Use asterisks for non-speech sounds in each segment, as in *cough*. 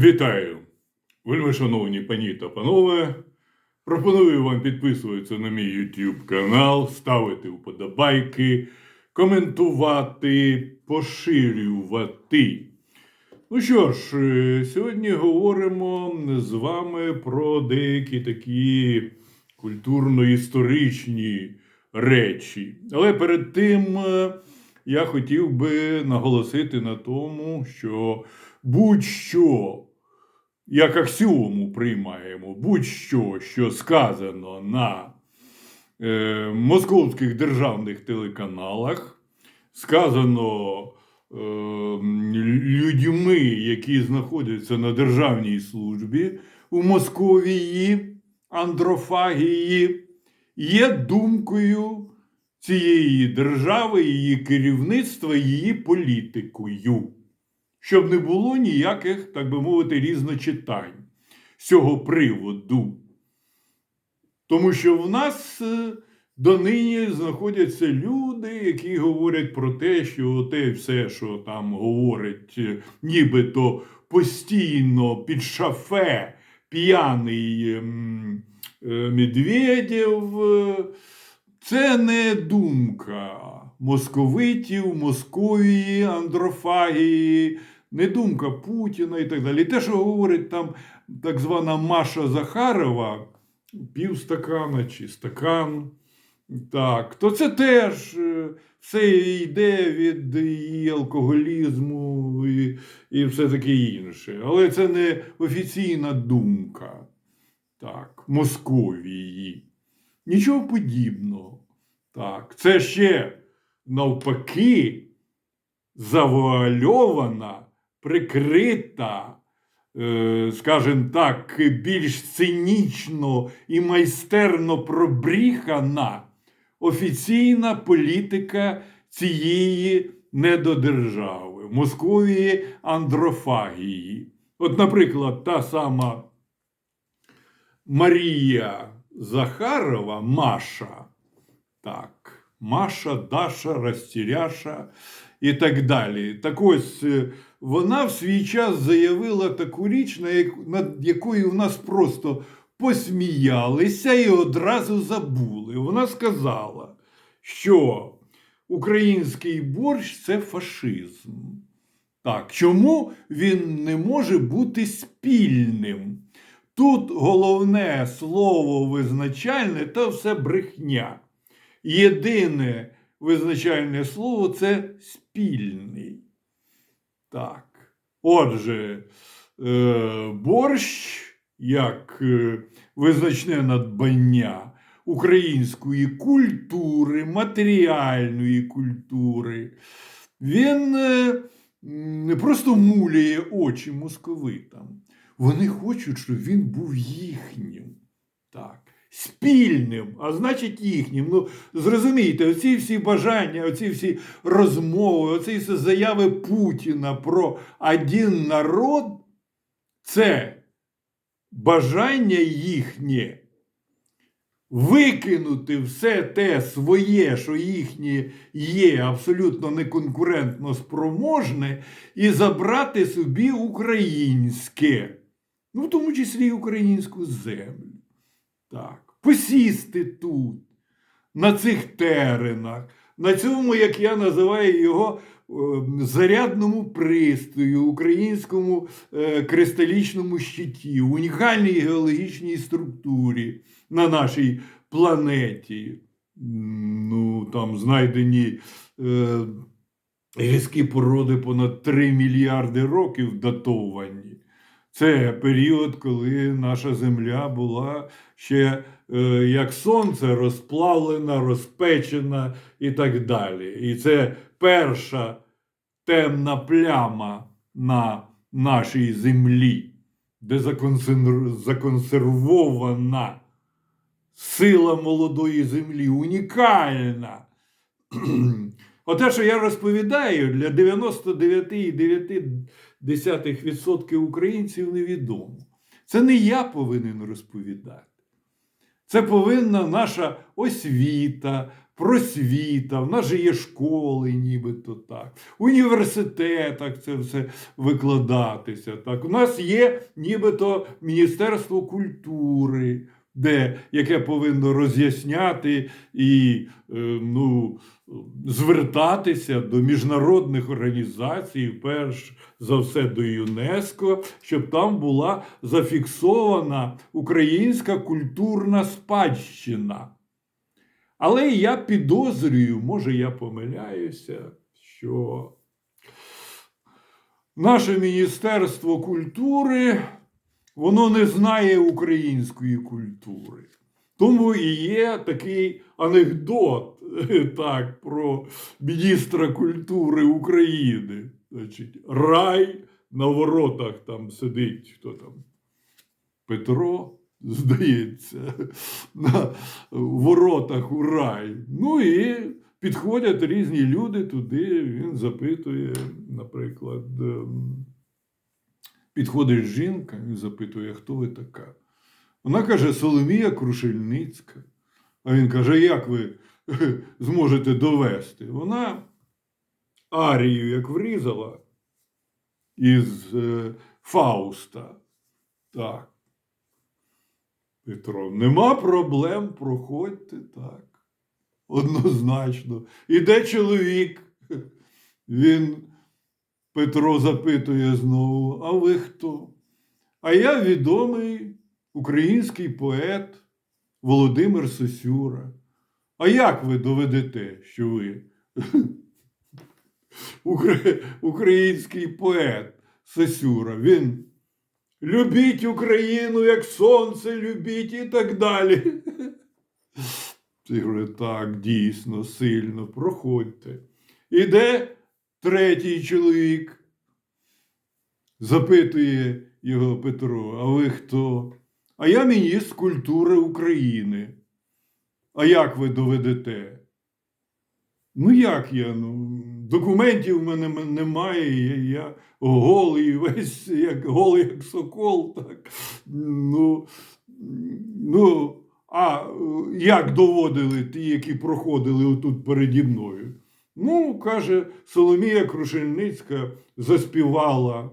Вітаю, вельми шановні пані та панове. Пропоную вам підписуватися на мій YouTube канал, ставити вподобайки, коментувати, поширювати. Ну що ж, е, сьогодні говоримо з вами про деякі такі культурно-історичні речі. Але перед тим е, я хотів би наголосити на тому, що будь-що, як аксіому приймаємо, будь-що, що сказано на е, московських державних телеканалах, сказано е, людьми, які знаходяться на державній службі у Московії, андрофагії, є думкою цієї держави, її керівництва, її політикою щоб не було ніяких, так би мовити, різночитань з цього приводу. Тому що в нас е, донині знаходяться люди, які говорять про те, що те все, що там говорить, е, нібито постійно під шафе п'яний е, Медведєв, це не думка московитів, Московії, Андрофагії, не думка Путіна і так далі. І те, що говорить там так звана Маша Захарова, півстакана чи стакан, так, то це теж е, все йде від її алкоголізму і, і все таке інше. Але це не офіційна думка так, Московії. Нічого подібного. Так, це ще навпаки завуальована, прикрита, е, скажімо так, більш цинічно і майстерно пробріхана офіційна політика цієї недодержави, Московії андрофагії. От, наприклад, та сама Марія Захарова, Маша, так, Маша, Даша, Растеряша і так далі. Так ось е, вона в свій час заявила таку річ, над якою в нас просто посміялися і одразу забули. Вона сказала, що український борщ це фашизм. Так, чому він не може бути спільним? Тут головне слово визначальне та все брехня. Єдине визначальне слово це спільний. Так. Отже, е, борщ як е, визначне надбання української культури, матеріальної культури, він е, не просто муляє очі московитам. Вони хочуть, щоб він був їхнім. Так. Спільним, а значить їхнім. Ну, зрозумійте, оці всі бажання, оці всі розмови, оці всі заяви Путіна про один народ це бажання їхнє викинути все те своє, що їхнє є абсолютно неконкурентно спроможне, і забрати собі українське, ну в тому числі і українську землю. Так, посісти тут, на цих теренах, на цьому, як я називаю його, зарядному пристрою, українському е, кристалічному щиті, унікальній геологічній структурі на нашій планеті. Ну, там знайдені е, гірські породи понад 3 мільярди років датовані. Це період, коли наша земля була ще е, як сонце розплавлена, розпечена і так далі. І це перша темна пляма на нашій землі, де законсервована сила молодої землі, унікальна. *clears throat* Оте, що я розповідаю, для 99,9% українців невідомо. Це не я повинен розповідати. Це повинна наша освіта, просвіта, в нас же є школи, нібито так, університетах це все викладатися. Так. У нас є нібито Міністерство культури, де, яке повинно роз'ясняти і е, ну, звертатися до міжнародних організацій, перш за все до ЮНЕСКО, щоб там була зафіксована українська культурна спадщина. Але я підозрюю, може я помиляюся, що наше Міністерство культури воно не знає української культури. Тому і є такий анекдот *laughs* так, про міністра культури України. Значить, рай на воротах там сидить хто там? Петро, здається, *laughs* на воротах у рай. Ну і підходять різні люди туди. Він запитує, наприклад, ем, підходить жінка і запитує, хто ви така. Вона каже, Соломія Крушельницька. А він каже, як ви *laughs* зможете довести? Вона Арію як врізала із е, Фауста. Так. Петро, нема проблем, проходьте так. Однозначно. Іде чоловік. Він Петро запитує знову: А ви хто? А я відомий український поет Володимир Сосюра. А як ви доведете, що ви *laughs* український поет Сосюра? Він любіть Україну, як сонце любіть і так далі. *laughs* Ти говорить, так, дійсно, сильно, проходьте. Іде третій чоловік, запитує його Петро, а ви хто? А я міністр культури України. А як ви доведете? Ну, як я? Ну, документів в мене немає, я, я голий, *laughs* весь як голий, як сокол. Так. Ну, ну, а як доводили ті, які проходили отут переді мною? Ну, каже, Соломія Крушельницька заспівала.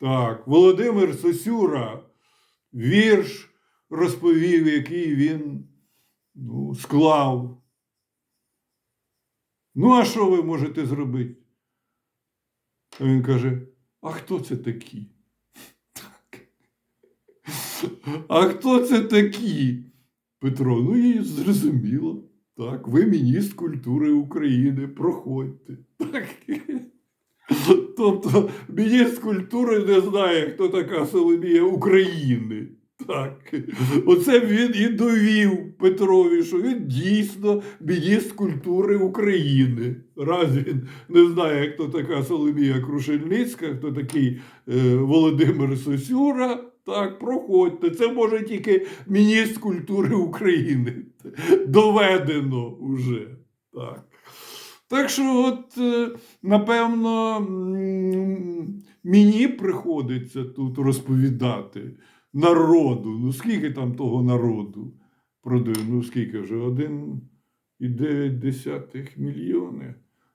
Так, Володимир Сосюра вірш розповів, який він ну, склав. Ну, а що ви можете зробити? А він каже: А хто це такі? Так. А хто це такі? Петро, ну і зрозуміло. Так, ви міністр культури України, проходьте. Так. Тобто міністр культури не знає, хто така Соломія України. Так. Оце він і довів Петрові, що він дійсно міністр культури України. Раз він не знає, хто така Соломія Крушельницька, хто такий е, Володимир Сосюра. Так, проходьте. Це може тільки міністр культури України. Доведено уже. Так. Так що, от, е, напевно, мені приходиться тут розповідати народу. Ну, скільки там того народу? Продив, ну, скільки вже? Один і дев'ять десятих мільйони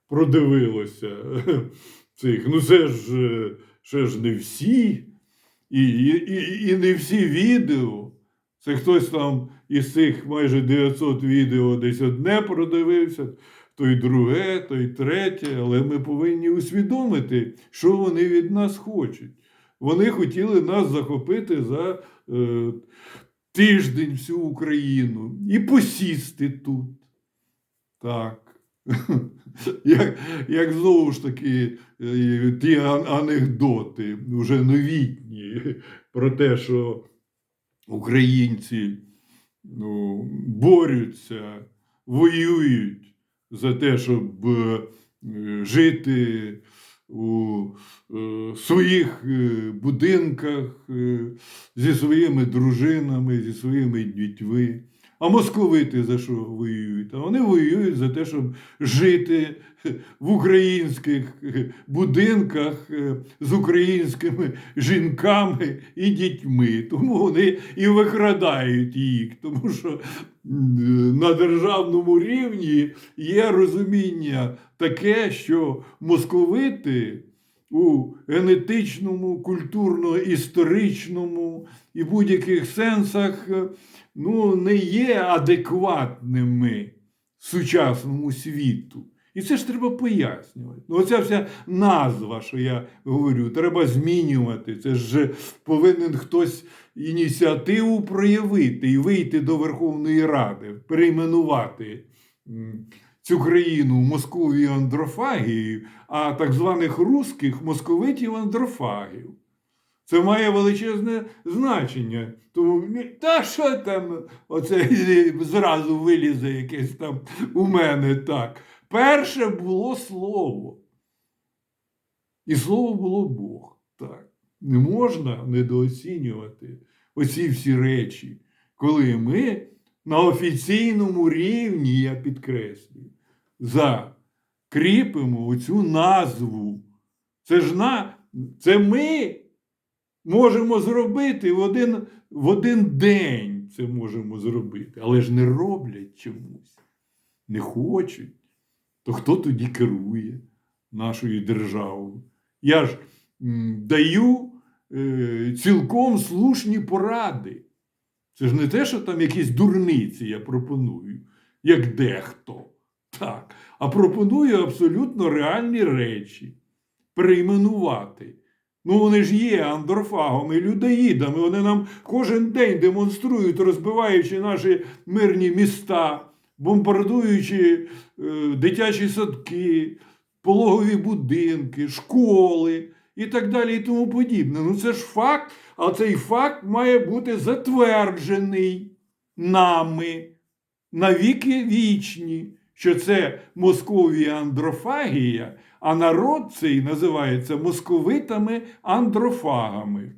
продивилося *laughs* цих. Ну, це ж е, ще ж не всі. І, і, і, не всі відео. Це хтось там із цих майже 900 відео десь одне продивився, то й друге, то й третє, але ми повинні усвідомити, що вони від нас хочуть. Вони хотіли нас захопити за е, тиждень всю Україну і посісти тут. Так. *laughs* Як, як знову ж таки е, ті анекдоти, вже новітні, про те, що українці ну, борються, воюють за те, щоб е, жити у е, своїх е, будинках зі своїми дружинами, зі своїми дітьми. А московити за що воюють? А вони воюють за те, щоб жити в українських е, будинках е, з українськими жінками і дітьми. Тому вони і викрадають їх, тому що на державному рівні є розуміння таке, що московити у генетичному, культурно-історичному і будь-яких сенсах е, ну, не є адекватними сучасному світу. І це ж треба пояснювати. Ну, оця вся назва, що я говорю, треба змінювати. Це ж повинен хтось ініціативу проявити і вийти до Верховної Ради, перейменувати цю країну Московію андрофагію, а так званих русських московитів андрофагів. Це має величезне значення. Тому та що там, оце *laughs* зразу вилізе якесь там у мене так. Перше було слово. І слово було Бог. Так. Не можна недооцінювати оці всі речі, коли ми на офіційному рівні, я підкреслюю, закріпимо оцю назву. Це ж на, це ми можемо зробити в один, в один день це можемо зробити, але ж не роблять чомусь, не хочуть. То хто тоді керує нашою державою? Я ж даю е, цілком слушні поради. Це ж не те, що там якісь дурниці я пропоную, як дехто. Так. А пропоную абсолютно реальні речі перейменувати. Ну, вони ж є андрофагами, людоїдами. Вони нам кожен день демонструють, розбиваючи наші мирні міста, бомбардуючи е, дитячі садки, пологові будинки, школи і так далі, і тому подібне. Ну, це ж факт, а цей факт має бути затверджений нами навіки вічні, що це Московія андрофагія, а народ цей називається московитами андрофагами.